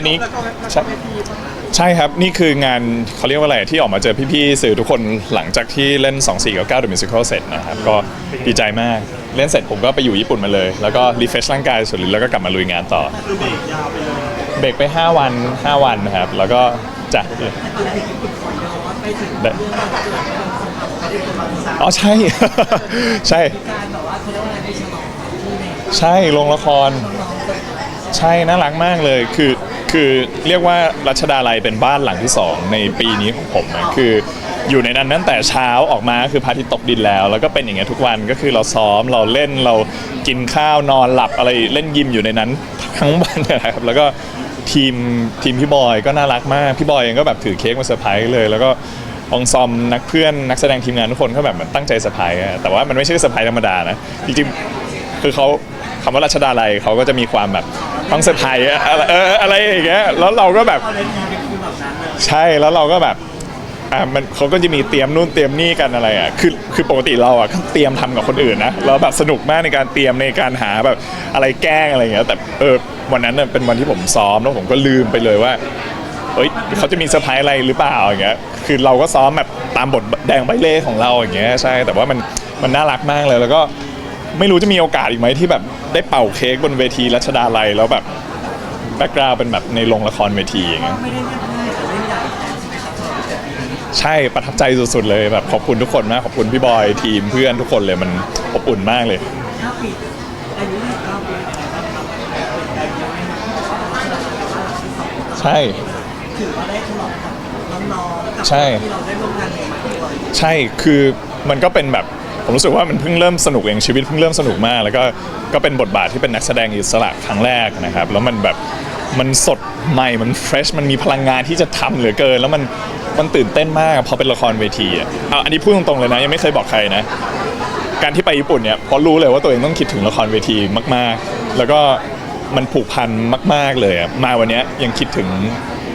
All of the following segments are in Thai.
อันนี้แล้วก็ใช่แล้วก็เวทีป่ะคะใช่ครับ นี่คืองานเขาเรียกว่าอะไรที่ออกมาเจอพี่ๆสื่อทุกคนหลังจากที่เล่น 2 4กับ9 The Musical เสร็จนะครับ ก็ดีใจมากเล่นเสร็จผมก็ไปอยู่ญี่ปุ่นมาเลย แล้วก็รีเฟชร่างกายสุดฤทธิ์แล้วก็กลับมาลุยงานต่อ คือเบรกยาวไปเลยเบรกไป 5 วัน 5 วันนะครับ แล้วก็จ้ะตอนแรกญี่ปุ่นขอย้อนไปถึงได้เรื่องวันเกิดของสงครามประเทศประวัติศาสตร์อ๋อใช่ ใช่การแบบว่าเขาเรียกว่าอะไรไปฉลองที่เนี่ยใช่ลงละครน้องๆเปิดตัวใช่น่ารักมากเลยคือ คือเรียกว่ารัชดาลัยเป็นบ้านหลังที่สองในปีนี้ของผมนะคืออยู่ในนั้นตั้งแต่เช้าออกมาคือพระอาทิตย์ตกดินแล้ว แล้วก็เป็นอย่างเงี้ยทุกวันก็คือเราซ้อมเราเล่นเรากินข้าวนอนหลับอะไรเล่นยิมอยู่ในนั้นทั้งวันนะครับแล้วก็ทีมทีมพี่บอยก็น่ารักมากพี่บอยเองก็แบบถือเค้กมาเซอร์ไพรส์เลย แล้วก็องซอมนักเพื่อนนักแสดงทีมงานทุกคนก็แบบเหมือนตั้งใจเซอร์ไพรส์อะแต่ว่ามันไม่ใช่เซอร์ไพรส์ธรรมดานะจริงๆ คือเขาคำว่ารัชดาลัยเขาก็จะมีความแบบต้องเซอร์ไพรส์อะไรเอออะไรอย่างเงี้ยแล้วเราก็แบบใช่แล้วเราก็แบบอะมันเขาก็จะมีเตรียมนู่นเตรียมนี่กันอะไรอะคือคือปกติเราอะก็เตรียมทำกับคนอื่นนะเราแบบสนุกมากในการเตรียมในการหาแบบอะไรแกล้งอะไรอย่างเงี้ยแต่เออวันนั้นน่ะเป็นวันที่ผมซ้อมแล้วผมก็ลืมไปเลยว่าเอ้ยเขาจะมีเซอร์ไพรส์อะไรหรือเปล่าอย่างเงี้ย คือเราก็ซ้อมแบบตามบทแดงใบเล่ของเราอย่างเงี้ยใช่ แต่ว่ามันมันน่ารักมากเลย แล้วก็ ไม่รู้จะมีโอกาสอีกไหมที่แบบได้เป่าเค้กบนเวทีรัชดาลัยแล้วแบบแบ็กกราวเป็นแบบในโรงละครเวทีอย่างเงี้ยไม่ได้เรียบง่ายแต่เล่นใหญ่ใช่ประทับใจสุดๆเลยแบบขอบคุณทุกคนมากขอบคุณพี่บอยทีมเพื่อนทุกคนเลยมันอบอุ่นมากเลย ห้าปีอายุยี่สิบเก้าปีนะครับเป็นอายุไม่มากเลังที่สองใช่ ถือว่าได้ฉลองกับน้องๆกับใช่ ที่เราได้ร่วมงานใหม่ๆด้วย ใช่ คือมันก็เป็นแบบ ผมรู้สึกว่ามันเพิ่งเริ่มสนุกเองชีวิตเพิ่งเริ่มสนุกมาก แล้วก็ก็เป็นบทบาทที่เป็นนักแสดงอิสระครั้งแรกนะครับ แล้วมันแบบมันสดใหม่มันเฟรชมันมีพลังงานที่จะทำเหลือเกิน แล้วมันมันตื่นเต้นมากพอเป็นละครเวทีอะเอาอันนี้พูดตรงๆเลยนะ ยังไม่เคยบอกใครนะ การที่ไปญี่ปุ่นเนี่ยเพราะรู้เลยว่าตัวเองต้องคิดถึงละครเวทีมาก ๆ แล้วก็มันผูกพันมาก ๆเลยอะมาวันเนี้ยยังคิดถึง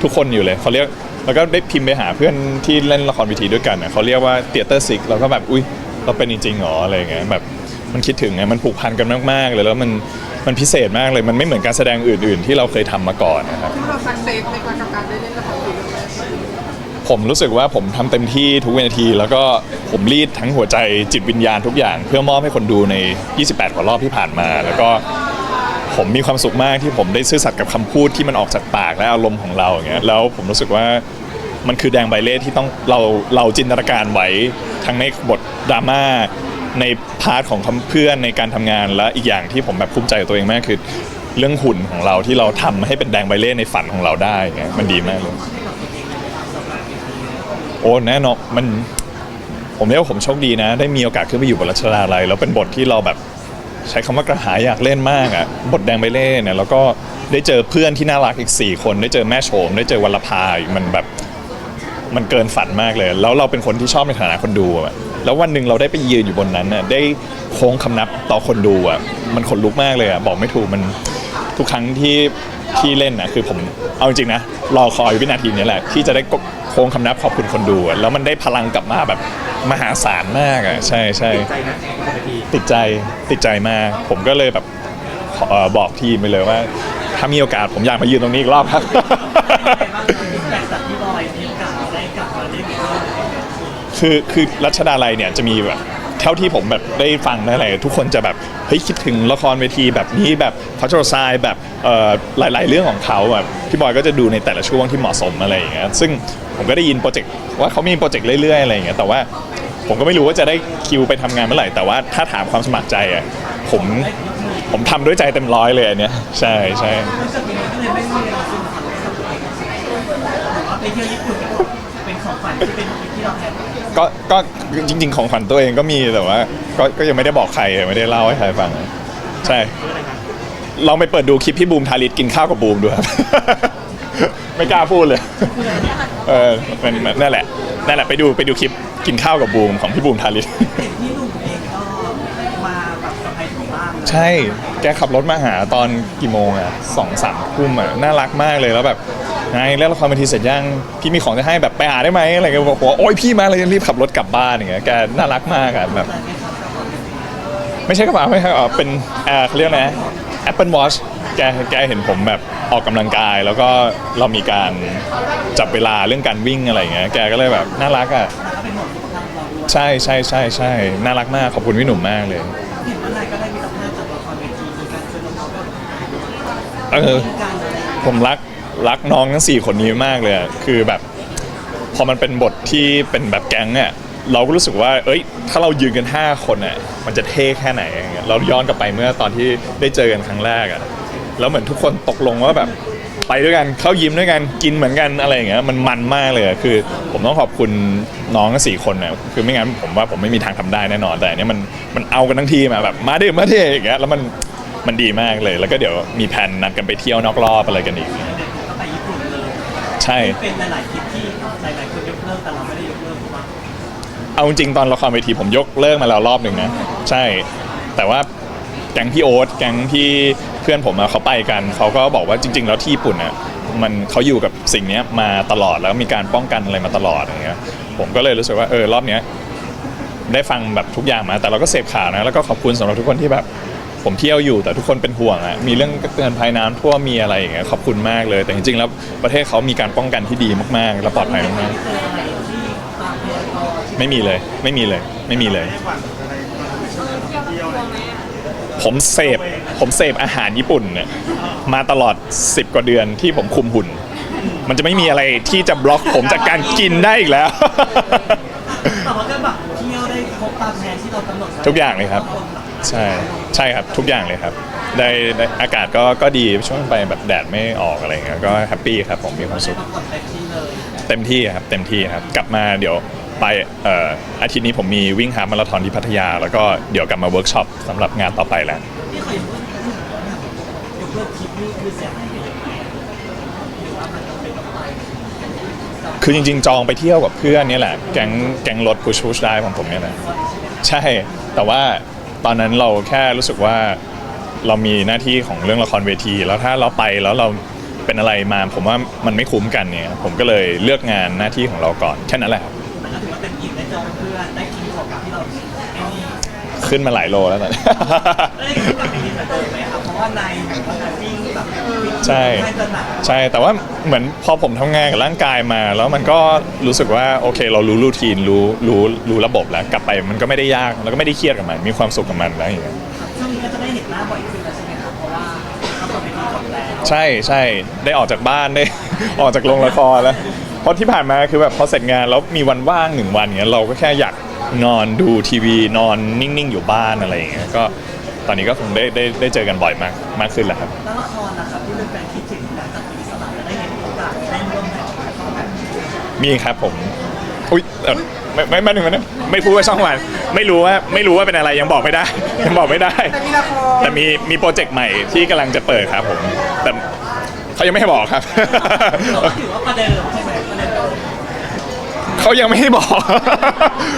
ทุกคนอยู่เลยเขาเรียกแล้วก็ได้พิมพ์ไปหาเพื่อนที่เล่นละครเวทีด้วยกันอะเขาเรียกว่าเตียเตอร์ซิกเราก็แบบอุ้ย เราเป็นจริงๆเหรออะไรอย่างเงี้ยแบบมันคิดถึงไงมันผูกพันกันมากๆเลยแล้วมันมันพิเศษมากเลยมันไม่เหมือนการแสดงอื่น ๆ ที่เราเคยทำมาก่อนนะครับเราสักเซสในการกับการได้เล่นละครเวทีผมรู้สึกว่าผมทำเต็มที่ทุกวินาที แล้วก็ผมรีดทั้งหัวใจจิตวิญญาณทุกอย่าง เพื่อมอบให้คนดูใน 28 กว่ารอบที่ผ่านมา แล้วก็ผมมีความสุขมากที่ผมได้ซื่อสัตย์กับคำพูดที่มันออกจากปากและอารมณ์ของเราอย่างเงี้ยแล้วผมรู้สึกว่า มันคือแดงใบเล่ที่ต้องเราเราจินตนาการไว้ทั้งในบทดราม่าในพาร์ทของเพื่อนในการทำงานและอีกอย่างที่ผมแบบภูมิใจกับตัวเองมากคือเรื่องหุ่นของเราที่เราทำให้เป็นแดงใบเล่ในฝันของเราได้อย่างเงมันดีมากเลยโอ้แน่นอนมันผมเรียกว่าผมโชคดีนะ ได้มีโอกาสขึ้นไปอยู่บนรัชดาลัยแล้วเป็นบทที่เราแบบใช้คำว่ากระหายอยากเล่นมากอะบทแดงไปเล่เนี่ยแล้วก็ได้เจอเพื่อนที่น่ารักอีก 4 คน ได้เจอแม่โฉมได้เจอวัลภาอีกมันแบบ มันเกินฝันมากเลย แล้วเราเป็นคนที่ชอบในฐานะคนดูอะแล้ววันหนึ่งเราได้ไปยืนอยู่บนนั้นน่ะได้โค้งคำนับต่อคนดูอะมันขนลุกมากเลยอะบอกไม่ถูกมันทุกครั้งที่ที่เล่นนะคือผมเอาจริงๆนะรอคอยวินาทีนี้แหละ ที่จะได้โค้งคำนับขอบคุณคนดูอะแล้วมันได้พลังกลับมาแบบมหาศาลมากอะใช่ใช่ใจนะปกติติดใจติดใจมาก ผมก็เลยแบบขอเอ่อบอกทีมไปเลยว่า ถ้ามีโอกาสผมอยากมายืนตรงนี้อีกรอบครับ แต่จากที่บอยมีโอกาสได้กลับมาเล่นอีกรอบ คือคือรัชดาลัยเนี่ยจะมีแบบเท่าที่ผมแบบได้ฟังได้อะไรทุกคนจะแบบเฮ้ยคิดถึงละครเวทีแบบนี้แบบพัชโรายแบบเอ่อหลาย ๆ เรื่องของเขาแบบพี่บอยก็จะดูในแต่ละช่วงที่เหมาะสมอะไรอย่างเงี้ยซึ่งผมก็ได้ยินโปรเจกต์ว่าเขามีโปรเจกต์เรื่อย ๆ อะไรอย่างเงี้ยแต่ว่าผมก็ไม่รู้ว่าจะได้คิวไปทำงานเมื่อไหร่แต่ว่าถ้าถามความสมัครใจอะผมผมทำด้วยใจเต็มร้อยเลยอันเนี้ยใช่ใช่รู้สึกยังไงก็เลยไม่มีเวลาซื้องฝ่าไปเที่ยวญี่ปุ่นเป็นของขวัญที่เป็นที่เราแทน ก็ก็จริง ๆ ของขวัญตัวเองก็มีแต่ว่าก็ก็ยังไม่ได้บอกใครไม่ได้เล่าให้ใครฟัง ใช่ลองไปเปิดดูคลิปพี่บูมทาริสกินข้าวกับบูมดูครับ ไม่กล้าพูดเลยเออเป็นนั่นแหละนั่นแหละไปดูไปดูคลิปกินข้าวกับบูมของพี่บูมทาริส ที่ ใช่ แกขับรถมาหาตอนกี่โมงอะสองสามทุ่มอะน่ารักมากเลยแล้วแบบไงเล่นละครเวทีเสร็จยังพี่มีของจะให้แบบไปหาได้ไหมอะไรเงี้ยบอกว่าโอ๊ยพี่มาเลยรีบขับรถกลับบ้านอย่างเงี้ยแกน่ารักมากอะแบบไม่ใช่กระเป๋าไม่ใช่เออเป็นเออเขาเรียกไรนะ Apple Watch แกแกเห็นผมแบบออกกำลังกาย แล้วก็เรามีการจับเวลาเรื่องการวิ่งอะไรเงี้ยแกก็เลยแบบน่ารักอะใช่ใช่ใช่ใช่น่ารักมากขอบคุณพี่หนุ่มมากเลย เออผมรักรักน้องทั้งสี่คนนี้มากเลยอะคือแบบ พอมันเป็นบทที่เป็นแบบแก๊งเนี่ยเราก็รู้สึกว่า เอ้ย ถ้าเรายืนกัน 5 คนอะมันจะเท่แค่ไหนอย่างเงี้ยเราย้อนกลับไปเมื่อตอนที่ได้เจอกันครั้งแรกอะแล้วเหมือนทุกคนตกลงว่าแบบไปด้วยกันเข้ายิมด้วยกันกินเหมือนกันอะไรอย่างเงี้ยมันมันมากเลยอะคือผมต้องขอบคุณน้องทั้งสี่คนเนี่ยคือไม่งั้นผมว่าผมไม่มีทางทำได้แน่นอนแต่อันเนี้ยมันมันเอากันทั้งทีมอะแบบมาดิมาดิอย่างเงี้ยแล้วมัน มันดีมากเลย แล้วก็เดี๋ยวมีแผนนัดกันไปเที่ยวนอกรอบอะไรกันอีกเด็กๆก็ไปญี่ปุ่นเลยใช่ เป็นหลายๆทริปที่หลายๆคนยกเลิกแต่เราไม่ได้ยกเลิกถูกปะเอาจริงๆตอนละครเวทีผมยกเลิกมาแล้วรอบหนึ่งนะ ใช่ แต่ว่าแก๊งพี่โอ๊ตแก๊งที่เพื่อนผมอะเขาไปกัน เขาก็บอกว่าจริง ๆ แล้วที่ญี่ปุ่นอะมันเขาอยู่กับสิ่งเนี้ยมาตลอดแล้วมีการป้องกันอะไรมาตลอดอย่างเงี้ยผมก็เลยรู้สึกว่าเออรอบเนี้ยได้ฟังแบบทุกอย่างมา แต่เราก็เสพข่าวนะแล้วก็ขอบคุณสำหรับทุกคนที่แบบ ผมเที่ยวอยู่แต่ทุกคนเป็นห่วงอะมีเรื่องเตือนภัยน้ำท่วมมีอะไรอย่างเงี้ยขอบคุณมากเลย แต่จริงๆแล้วประเทศเขามีการป้องกันที่ดีมากๆ และปลอดภัยมากๆเจออะไรที่ตามเพจต่อที่ไม่มีเลย ไม่มีเลย ไม่มีเลย ผมเสพผมเสพอาหารญี่ปุ่นเนี่ยมาตลอด 10 กว่าเดือนที่ผมคุมหุ่น มันจะไม่มีอะไรที่จะบล็อกผมจากการกินได้อีกแล้ว แต่ว่าก็แบบเที่ยวได้ครบตามแผนที่เรากำหนดไว้ทุกอย่างเลยครับ ใช่ใช่ครับทุกอย่างเลยครับได้ได้อากาศก็ก็ดีช่วงไปแบบแดดไม่ออกอะไรเงี้ยก็แฮปปี้ครับผมมีความสุขเต็มที่ครับเต็มที่ครับกลับมาเดี๋ยวไปเอ่ออาทิตย์นี้ผมมีวิ่งฮามาราธอนที่พัทยา แล้วก็เดี๋ยวกลับมาเวิร์กช็อปสำหรับงานต่อไปแล้วที่เคยพูดถึงยกเลิกทริปนี่คือเสียหายไปเยอะเคือจริง ๆ จองไปเที่ยวกับเพื่อนเนี่ยแหละ แก๊งแก๊งรถพุชพุชได้ของผมเนี่ยแหละใช่แต่ว่า ตอนนั้นเราแค่รู้สึกว่าเรามีหน้าที่ของเรื่องละครเวที แล้วถ้าเราไปแล้วเราเป็นอะไรมา ผมว่ามันไม่คุ้มกันเนี่ย ผมก็เลยเลือกงานหน้าที่ของเราก่อนแค่นั้นแหละครับมันก็ถือว่าเต็มอิ่มได้เจอเพื่อนได้กินของกับที่เราไอ้นี่ขึ้นมาหลายโลแล้วตอนนี้ ได้กินกับไปกินเหมือนเดิมไหมครับเพราะว่านายมันวิ่งแบบ ใช่ไม่จะหนักใช่แต่ว่าเหมือนพอผมทำงานกับร่างกายมา แล้วมันก็รู้สึกว่าโอเค เรารู้รูทีนรู้รู้รู้ระบบแล้วกลับไปมันก็ไม่ได้ยากแล้วก็ไม่ได้เครียดกับมัน มีความสุขกับมันแล้วอย่างเงี้ยช่วงนี้ก็จะได้เห็นหน้าบ่อยขึ้นแล้วใช่ไหมครับเพราะว่าเขาตัวเป็นที่จบแล้วใช่ใช่ได้ออกจากบ้านได้ ออกจากโรงละครแล้วเพราะที่ผ่านมาคือแบบพอเสร็จงานแล้วมีวันว่างหนึ่งวันเงี้ยเราก็แค่อยากนอนดูทีวีนอนนิ่งๆอยู่บ้านอะไรอย่างเงี้ยก็ ตอนนี้ก็คงได้ได้ได้เจอกันบ่อยมากมากขึ้นแล้วครับ แล้วละครนะครับที่เป็นแฟนคิดถึงหลังจากมีสลับจะได้เห็นโอกาสได้ร่วมงานกับเขาแบบมีครับผม อุ้ยเอ่อไม่ไม่ไม่หนึ่งนะไม่พูดว่าช่องวัน ไม่รู้ว่าไม่รู้ว่าเป็นอะไรยังบอกไม่ได้ ยังบอกไม่ได้ แต่มีละครแต่มีมีโปรเจกต์ใหม่ที่กำลังจะเปิดครับผม แต่เขายังไม่ให้บอกครับเราก็ถือว่าประเดิม เขายังไม่ให้บอก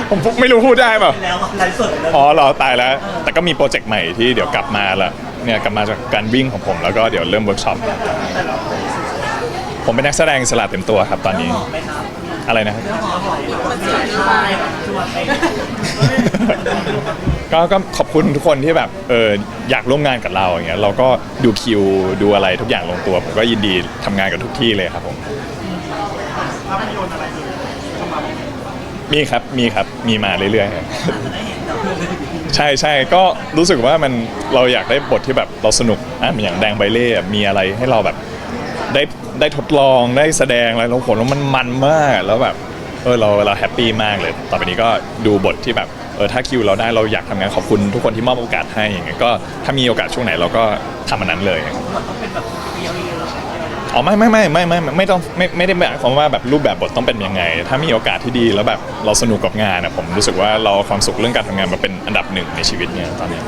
ผมไม่รู้พูดได้เปล่าไปแล้วไลฟ์สดเลยอ๋อเหรอตายแล้ว แต่ก็มีโปรเจกต์ใหม่ที่เดี๋ยวกลับมาแล้วเนี่ยกลับมาจากการวิ่งของผมแล้วก็เดี๋ยวเริ่มเวิร์กช็อปผมเป็นนักแสดงอิสระเต็มตัวครับตอนนี้หอมไหมครับอะไรนะครับเนื้อหอมหอมคนสวยใช่ชวนไปก็ก็ขอบคุณทุกคนที่แบบเอออยากร่วมงานกับเราอย่างเงี้ยเราก็ดูคิวดูอะไรทุกอย่างลงตัว ผมก็ยินดีทำงานกับทุกที่เลยครับผม มีครับ มีครับ มีมาเรื่อยๆครับได้เห็นกับเพื่อนเลยใช่ใช่ก็รู้สึกว่ามันเราอยากได้บทที่แบบเราสนุกอะอย่างแดงใบเล่อะมีอะไรให้เราแบบได้ได้ทดลองได้แสดงอะไรเราผลว่ามันมันมากแล้วแบบเออเราเราแฮปปี้มากเลย ต่อไปนี้ก็ดูบทที่แบบเออถ้าคิวเราได้เราอยากทำงานขอบคุณทุกคนที่มอบโอกาสให้อย่างเงี้ยก็ถ้ามีโอกาสช่วงไหนเราก็ทำอันนั้นเลยมันต้องเป็นแบบเรียวๆ อ๋อไม่ไม่ไม่ไม่ไม่ไม่ไม่ต้องไม่ไม่ได้หมายความว่าแบบรูปแบบบทต้องเป็นยังไง ถ้ามีโอกาสที่ดีแล้วแบบเราสนุกกับงานอะผมรู้สึกว่าเราเอาความสุขเรื่องการทำงานมาเป็นอันดับหนึ่งในชีวิตเนี่ยตอนนี้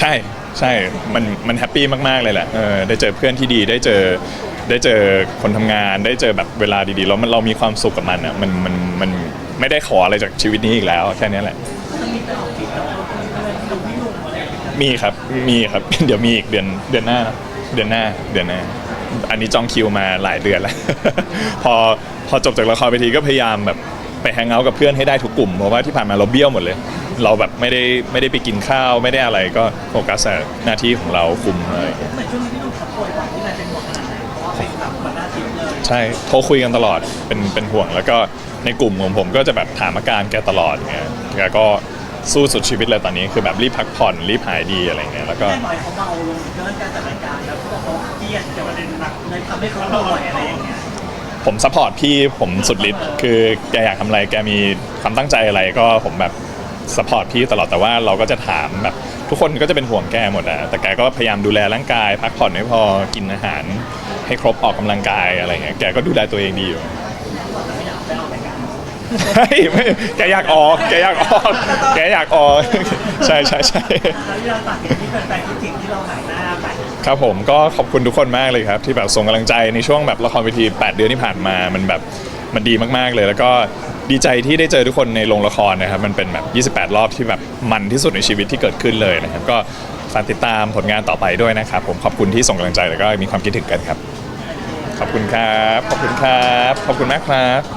ใช่ใช่มันมันแฮปปี้มากๆเลยแหละเออได้เจอเพื่อนที่ดีได้เจอได้เจอคนทำงาน ได้เจอแบบเวลาดีๆแล้วมันเรามีความสุขกับมันอะมันมันมันไม่ได้ขออะไรจากชีวิตนี้อีกแล้วแค่นี้แหละ มีไปออกทริปกับเพื่อนๆกับพี่หนุ่มอะไรอย่างเงี้ยมีครับ มีครับ เดี๋ยวมีอีกเดือนเดือนหน้านะ เดือนหน้าเดือนหน้า อันนี้จองคิวมาหลายเดือนแล้ว พอพอจบจากละครเวทีก็พยายามแบบไปแฮงเอาท์กับเพื่อนให้ได้ทุกกลุ่มเพราะว่าที่ผ่านมาเราเบี้ยวหมดเลย เราแบบไม่ได้ไม่ได้ไปกินข้าวไม่ได้อะไรก็โฟกัสแต่หน้าที่ของเราคุมอะไรอย่างเงี้ยเหมือนช่วงนี้พี่นุ่นเขาป่วยก่อนที่นายเป็นห่วงขนาดไหนเพราะว่าเป็นแบบหัวหน้าทีมเลยใช่โทรคุยกันตลอดเป็นเป็นห่วงแล้วก็ในกลุ่มของผมก็จะแบบถามอาการแกตลอดเงี้ยแกก็ สู้สุดชีวิตเลยตอนนี้คือแบบรีบพักผ่อนรีบหายดีอะไรเงี้ยแล้วก็แม่หน่อยเขาเบาลงเรื่องการจัดรายการแล้วเขาบอกเขาเครียดจะประเด็นหนักเลยทำให้เขาป่วยอะไรอย่างเงี้ยผมซัพพอร์ตพี่ผมสุดฤทธิ์คือแกอยากทำอะไรแกมีความตั้งใจอะไรก็ผมแบบซัพพอร์ตพี่ตลอดแต่ว่าเราก็จะถามแบบทุกคนก็จะเป็นห่วงแกหมดอะแต่แกก็พยายามดูแลร่างกาย พักผ่อนไม่พอกินอาหาร ให้ครบออกกำลังกายอะไรเงี้ยแกก็ดูแลตัวเองดีอยู่ ใช่ไม่แกอยากออกแกอยากออกแกอยากออกใช่ใช่ใช่แล้วที่เราตัดที่แฟนๆคิดถึงที่เราหายหน้าไปครับผมก็ขอบคุณทุกคนมากเลยครับ ที่แบบส่งกำลังใจในช่วงแบบละครเวที 8 เดือนที่ผ่านมามันแบบมันดีมากๆเลย แล้วก็ดีใจที่ได้เจอทุกคนในโรงละครนะครับ มันเป็นแบบ 28 รอบที่แบบมันที่สุดในชีวิตที่เกิดขึ้นเลยนะครับ ก็ฝากติดตามผลงานต่อไปด้วยนะครับ ผมขอบคุณที่ส่งกำลังใจแล้วก็มีความคิดถึงกันครับ ขอบคุณครับ ขอบคุณครับ ขอบคุณมากครับ